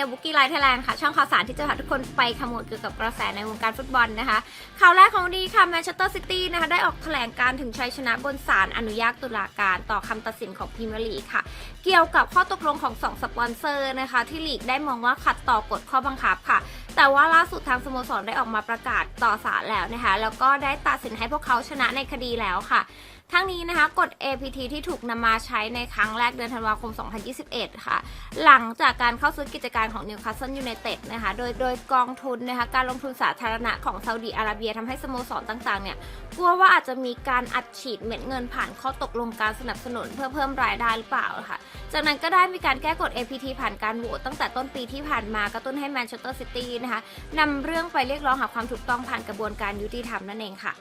ยร์บุกี้ไลท์ไทยแลนด์ค่ะ ช่องข่าวสารที่จะพาทุกคนไปขมวดเกี่ยวกับกระแสในวงการฟุตบอลนะคะ ข่าวแรกของวันนี้ค่ะแมนเชสเตอร์ซิตี้นะคะได้ออกแถลงการถึงชัยชนะบนศาลอนุญาตตุลาการต่อคำตัดสินของพรีเมียร์ลีกค่ะ เกี่ยวกับข้อตกลงของ 2 สปอนเซอร์นะคะ ที่ลีกได้มองว่าขัดต่อกฎข้อบังคับค่ะ แต่ว่าล่าสุดทางสโมสรได้ออกมาประกาศต่อศาลแล้วนะคะแล้วก็ได้ตัดสินให้พวกเขาชนะในคดีแล้วค่ะทั้งนี้นะคะกฎ APT ที่ถูกนำมาใช้ในครั้งแรกเดือนธันวาคม 2021 ค่ะ หลังจากการเข้าซื้อกิจการของ Newcastle United นะคะ โดยโดยกองทุนนะคะการลงทุนสาธารณะของซาอุดีอาระเบียทำให้สโมสรต่างๆ เนี่ย กลัวว่าอาจจะมีการอัดฉีดเม็ดเงินผ่านข้อตกลงการสนับสนุนเพื่อเพิ่มรายได้หรือเปล่าค่ะ จากนั้นก็ได้มีการแก้กฎ APT ผ่านการโหวตตั้งแต่ต้นปีที่ผ่านมากระตุ้นให้แมนเชสเตอร์ซิตี้นะคะนำเรื่องไปเรียกร้องหาความถูกต้องผ่านกระบวนการยุติธรรมนั่นเองค่ะ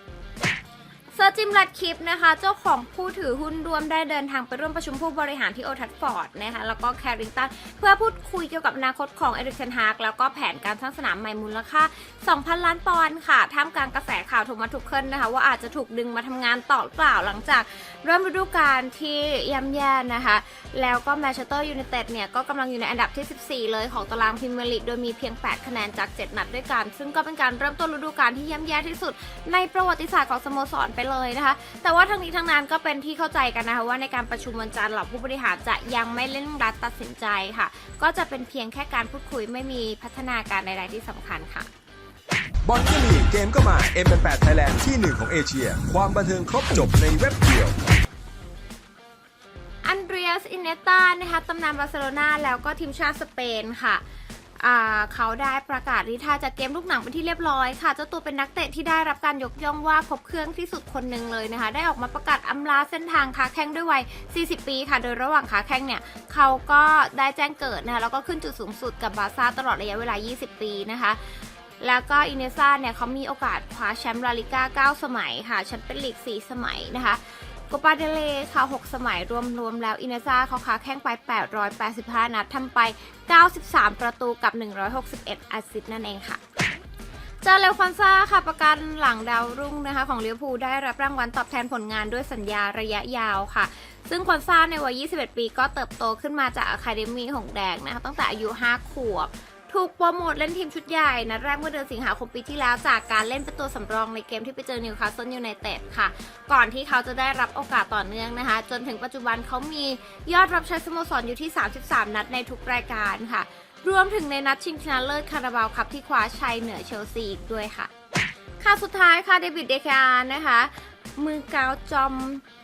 ซอร์จิมแรดคลิปนะคะ เจ้าของผู้ถือหุ้นรวมได้เดินทางไปร่วมประชุมผู้บริหารที่โอทัฟฟอร์ดนะคะแล้วก็แคริงตันเพื่อพูดคุยเกี่ยวกับอนาคตของเอริกเซนฮากแล้วก็แผนการสร้างสนามใหม่มูลค่า 2,000 ล้านปอนด์ค่ะ ท่ามกลางกระแสข่าวโทมัสทุกเคิลนนะคะ ว่าอาจจะถูกดึงมาทำงานต่อหรือเปล่าหลังจากเริ่มฤดูกาลที่ย่ำแย่นะคะ แล้วก็แมนเชสเตอร์ยูไนเต็ดเนี่ยก็กำลังอยู่ในอันดับที่ 14 เลยของตารางพรีเมียร์ลีกโดยมีเพียง 8 คะแนนจาก 7 นัดด้วยกัน ซึ่งก็เป็นการเริ่มต้นฤดูกาลที่ย่ำแย่ที่สุด ในประวัติศาสตร์ของสโมสรไปเลยนะคะ แต่ว่าทั้งนี้ทั้งนั้นก็เป็นที่เข้าใจกันนะคะว่าในการประชุมวันจันทร์เหล่าผู้บริหารจะยังไม่เร่งรัดตัดสินใจค่ะ ก็จะเป็นเพียงแค่การพูดคุยไม่มีพัฒนาการใดๆที่สำคัญค่ะบอลก็มีเกมก็มา M8 Thailand ที่หนึ่งของเอเชีย ความบันเทิงครบจบในเว็บเดียวอันเดรียส อินเนตานะคะตำนานบาร์เซโลนาแล้วก็ทีมชาติสเปนค่ะอ่า เขาได้ประกาศริท่าจากเกมลูกหนังเป็นที่เรียบร้อยค่ะเจ้าตัวเป็นนักเตะที่ได้รับการยกย่องว่าครบเครื่องที่สุดคนหนึ่งเลยนะคะ ได้ออกมาประกาศอำลาเส้นทางค้าแข้งด้วยวัย 40 ปีค่ะ โดยระหว่างค้าแข้งเนี่ย เขาก็ได้แจ้งเกิดนะคะแล้วก็ขึ้นจุดสูงสุดกับบาซ่าตลอดระยะเวลา 20 ปีนะคะแล้วก็อินเนซ่าเนี่ยเขามีโอกาสคว้าแชมป์ลาลิก้า 9 สมัยค่ะแชมเปี้ยนลีก 4 สมัยนะคะ โกปาเดเลค่ะ 6 สมัยรวมๆแล้ว อินเนซ่าเขาค้าแข่งไป 885 นัดทำไป 93 ประตูกับ 161แอสซิสนั่นเองค่ะเจาเลวอนซาค่ะประกันหลังดาวรุ่งนะคะของลิเวพูได้รับรางวัลตอบแทนผลงานด้วยสัญญาระยะยาวค่ะ ซึ่งคอนซาในวัย 21 ปีก็เติบโตขึ้นมาจากอะคาเดมีของแดงนะคะตั้งแต่อายุ 5 ขวบ ถูกโปรโมทเล่นทีมชุดใหญ่นัดแรกเมื่อเดือนสิงหาคมปีที่แล้วจากการเล่นเป็นตัวสำรองในเกมที่ไปเจอนิวคาสเซิลยูไนเต็ดค่ะ ก่อนที่เขาจะได้รับโอกาสต่อเนื่องนะคะ จนถึงปัจจุบันเขามียอดรับใช้สโมสรอยู่ที่ 33 นัดในทุกรายการค่ะ รวมถึงในนัดชิงชนะเลิศคาราบาวคัพที่คว้าชัยเหนือเชลซีอีกด้วยค่ะ ค่ะสุดท้ายค่ะเดวิดเดคาร์นะคะ มือเกาจอม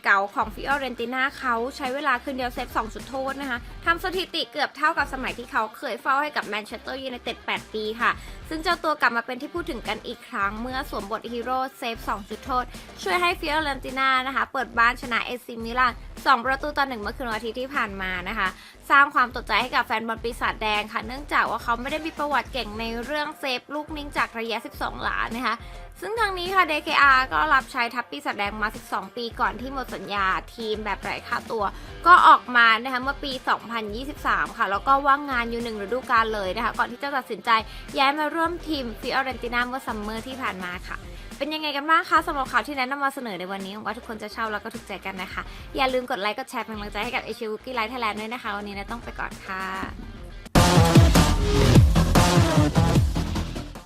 เก่าของฟิออเรนติน่าเขาใช้เวลาคืนเดียวเซฟ2จุดโทษนะคะทำสถิติเกือบเท่ากับสมัยที่เขาเคยเฝ้าให้กับแมนเชสเตอร์ยูไนเต็ด8ปีค่ะ ซึ่งเจ้าตัวกลับมาเป็นที่พูดถึงกันอีกครั้ง เมื่อสวมบทฮีโร่เซฟ2จุดโทษ ช่วยให้ฟิออเรนติน่านะคะ เปิดบ้านชนะเอซิมิลาน 2 ประตูต่อหนึ่งเมื่อคืนวันอาทิตย์ที่ผ่านมานะคะ สร้างความตกใจให้กับแฟนบอลปีศาจแดงค่ะ เนื่องจากว่าเขาไม่ได้มีประวัติเก่งในเรื่องเซฟลูกนิ่งจากระยะ 12 หลานะคะ ซึ่งทางนี้ค่ะ DKR ก็รับใช้ทัพปีศาจแดงมา 12 ปีก่อนที่หมดสัญญาทีมแบบไร้ค่าตัว ก็ออกมานะคะเมื่อปี 2023 ค่ะ แล้วก็ว่างงานอยู่หนึ่งฤดูกาลเลยนะคะ ก่อนที่จะตัดสินใจย้ายมาร่วมทีมฟิออเรนติน่าเมื่อซัมเมอร์ที่ผ่านมาค่ะเป็นยังไงกันบ้างคะสำหรับข่าวที่แนะนำมาเสนอในวันนี้หวังว่าทุกคนจะชอบแล้วก็ถูกใจกันนะคะ อย่าลืมกดไลค์กดแชร์เป็นกำลังใจให้กับเอชิวุกี้ไลท์ไทยแลนด์ด้วยนะคะ วันนี้นะต้องไปก่อนค่ะ